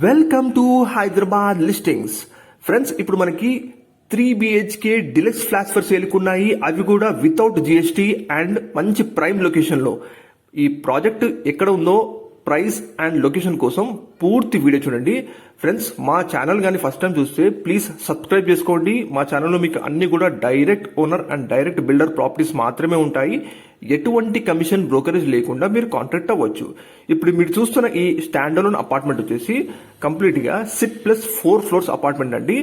Welcome to Hyderabad listings friends ఇప్పుడు మనకి three BHK deluxe flats for సేల్కి ఉన్నాయి. అవి కూడా వితౌట్ జిఎస్టీ అండ్ మంచి ప్రైమ్ లొకేషన్లో ఈ ప్రాజెక్ట్ ఎక్కడ ఉందో ప్రైస్ అండ్ లొకేషన్ కోసం పూర్తి వీడియో చూడండి. ఫ్రెండ్స్ మా ఛానల్ కానీ ఫస్ట్ టైం చూస్తే ప్లీజ్ సబ్స్క్రైబ్ చేసుకోండి. మా ఛానల్లో మీకు అన్ని కూడా direct owner and direct builder properties మాత్రమే ఉంటాయి. ఎటువంటి కమిషన్ బ్రోకరేజ్ లేకుండా మీరు కాంట్రాక్ట్ అవ్వచ్చు. ఇప్పుడు మీరు చూస్తున్న ఈ స్టాండ్ అలోన్ అపార్ట్మెంట్ వచ్చేసి కంప్లీట్గా ప్లస్ ఫోర్ ఫ్లోర్స్ అపార్ట్మెంట్ అండి.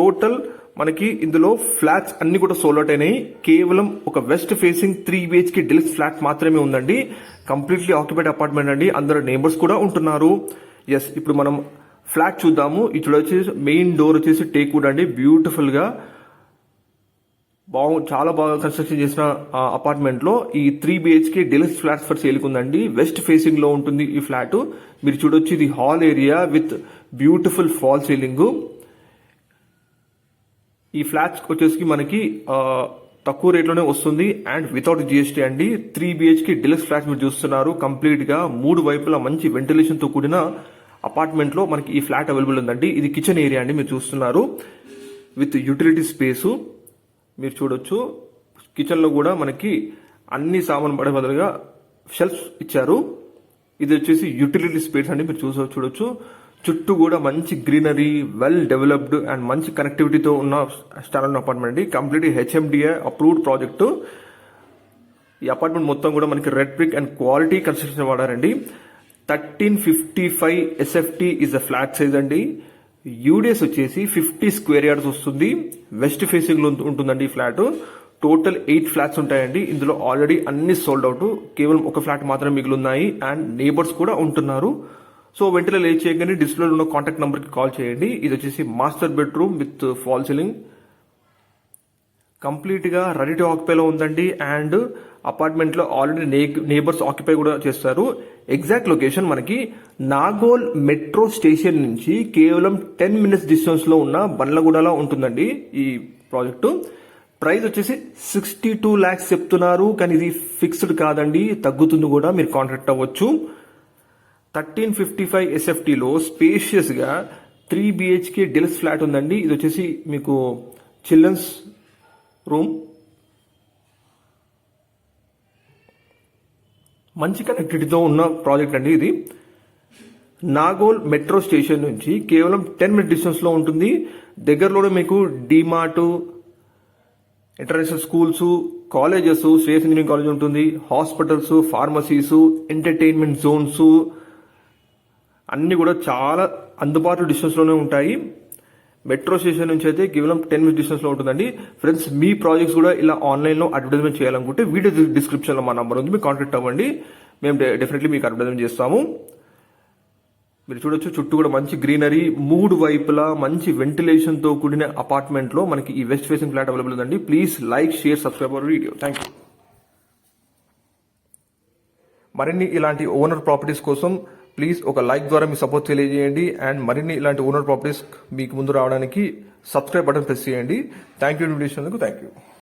టోటల్ మనకి ఇందులో ఫ్లాట్స్ అన్ని కూడా సోల్అౌట్ అయినాయి. కేవలం ఒక west facing three BHK deluxe flat మాత్రమే ఉందండి. కంప్లీట్లీ ఆక్యుపైడ్ అపార్ట్మెంట్ అండి. అందరు నేబర్స్ కూడా ఉంటున్నారు. ఎస్ ఇప్పుడు మనం ఫ్లాట్ చూద్దాము. ఇక్కడ వచ్చేసి మెయిన్ డోర్ వచ్చేసి టేక్ వుడ్ అండి. బ్యూటిఫుల్గా బాగు చాలా బాగా కన్స్ట్రక్షన్ చేసిన అపార్ట్మెంట్లో ఈ three BHK deluxe flats for sale ఉందండి వెస్ట్ ఫేసింగ్లో ఉంటుంది ఈ ఫ్లాట్ మీరు చూడొచ్చు ఇది hall area with beautiful fall ceiling ఈ ఫ్లాట్స్ వచ్చేసి మనకి తక్కువ రేట్లోనే వస్తుంది. అండ్ వితౌట్ జిఎస్టీ అండి త్రీ బిహెచ్కి డిలక్స్ ఫ్లాట్స్ మీరు చూస్తున్నారు. కంప్లీట్గా మూడు వైపులా మంచి వెంటిలేషన్తో కూడిన అపార్ట్మెంట్లో మనకి ఈ ఫ్లాట్ అవైలబుల్ ఉందండి. ఇది కిచెన్ ఏరియా అండి మీరు చూస్తున్నారు. విత్ యూటిలిటీ స్పేసు మీరు చూడొచ్చు. కిచెన్లో కూడా మనకి అన్ని సామాన్ పడే బదులుగా షెల్ఫ్స్ ఇచ్చారు. ఇది వచ్చేసి యూటిలిటీ స్పేస్ అండి మీరు చూస చూడొచ్చు. చుట్టూ కూడా మంచి గ్రీనరీ వెల్ డెవలప్డ్ అండ్ మంచి కనెక్టివిటీతో ఉన్న స్టాండర్డ్ అపార్ట్మెంట్ అండి. కంప్లీట్ హెచ్ఎండిఏ అప్రూవ్డ్ ప్రాజెక్టు ఈ అపార్ట్మెంట్ మొత్తం కూడా మనకి red brick and quality construction వాడారండి. Thirteen fifty five SFT is a flat size అండి. యూడిఎస్ వచ్చేసి ఫిఫ్టీ స్క్వేర్ యార్డ్స్ వస్తుంది. వెస్ట్ ఫేసింగ్లో ఉంటుందండి ఈ ఫ్లాట్ టోటల్ ఎయిట్ ఫ్లాట్స్ ఉంటాయండి. ఇందులో ఆల్రెడీ అన్ని సోల్డ్ అవుట్ కేవలం ఒక ఫ్లాట్ మాత్రమే మిగిలిన్నాయి అండ్ నేబర్స్ కూడా ఉంటున్నారు. సో వెంటనే లేట్ చేయగానే డిస్ప్లేలో ఉన్న కాంటాక్ట్ నెంబర్కి కాల్ చేయండి. ఇది వచ్చేసి master bedroom with fall ceiling కంప్లీట్గా రెడీ టు ఆక్యుపైలో ఉందండి. అండ్ అపార్ట్మెంట్లో ఆల్రెడీ నే నేబర్స్ ఆక్యుపై కూడా చేస్తారు. ఎగ్జాక్ట్ లొకేషన్ మనకి నాగోల్ మెట్రో స్టేషన్ నుంచి కేవలం టెన్ మినిట్స్ డిస్టెన్స్లో ఉన్న బండ్లగూడలో ఉంటుందండి ఈ ప్రాజెక్టు ప్రైస్ వచ్చేసి సిక్స్టీ టూ ల్యాక్స్ చెప్తున్నారు. కానీ ఇది ఫిక్స్డ్ కాదండి. తగ్గుతుంది కూడా. మీరు కాంట్రాక్ట్ అవ్వచ్చు. థర్టీన్ ఫిఫ్టీ ఫైవ్ ఎస్ఎఫ్టీలో స్పేషియస్గా త్రీ బిహెచ్కే డెల్స్ ఫ్లాట్ ఉందండి. ఇది వచ్చేసి మీకు చిల్డ్రన్స్ రూమ్. మంచి కనెక్టివిటీతో ఉన్న ప్రాజెక్ట్ అండి ఇది. నాగోల్ మెట్రో స్టేషన్ నుంచి కేవలం టెన్ మినిట్ డిస్టెన్స్లో ఉంటుంది. దగ్గరలోనే మీకు DMart international schools colleges state engineering college ఉంటుంది. హాస్పిటల్స్ ఫార్మసీస్ ఎంటర్టైన్మెంట్ జోన్స్ అన్నీ కూడా చాలా అందుబాటులో డిస్టెన్స్లోనే ఉంటాయి. మెట్రో స్టేషన్ నుంచి అయితే కేవలం టెన్ మినిట్స్ డిస్టెన్స్లో ఉంటుందండి. ఫ్రెండ్స్ మీ ప్రాజెక్ట్స్ కూడా ఇలా ఆన్లైన్లో అడ్వర్టైజ్మెంట్ చేయాలనుకుంటే వీడియో డిస్క్రిప్షన్లో మా నంబర్ ఉంది. మీరు కాంటాక్ట్ అవ్వండి. మేము డెఫినెట్లీ మీకు అడ్వర్టైజ్మెంట్ చేస్తాము. మీరు చూడొచ్చు చుట్టూ కూడా మంచి గ్రీనరీ మూడు వైపులా మంచి వెంటిలేషన్తో కూడిన అపార్ట్మెంట్లో మనకి ఈ వెస్ట్ ఫేసింగ్ ఫ్లాట్ అవైలబుల్ ఉందండి. Please like share subscribe our video thank you మరిన్ని ఇలాంటి ఓనర్ ప్రాపర్టీస్ కోసం ప్లీజ్ ఒక లైక్ ద్వారా మీ సపోర్ట్ తెలియజేయండి అండ్ మరిన్ని ఇలాంటి ఓనర్ ప్రాపర్టీస్ మీకు ముందు రావడానికి సబ్స్క్రైబ్ బటన్ ప్రెస్ చేయండి. Thank you invitation thank you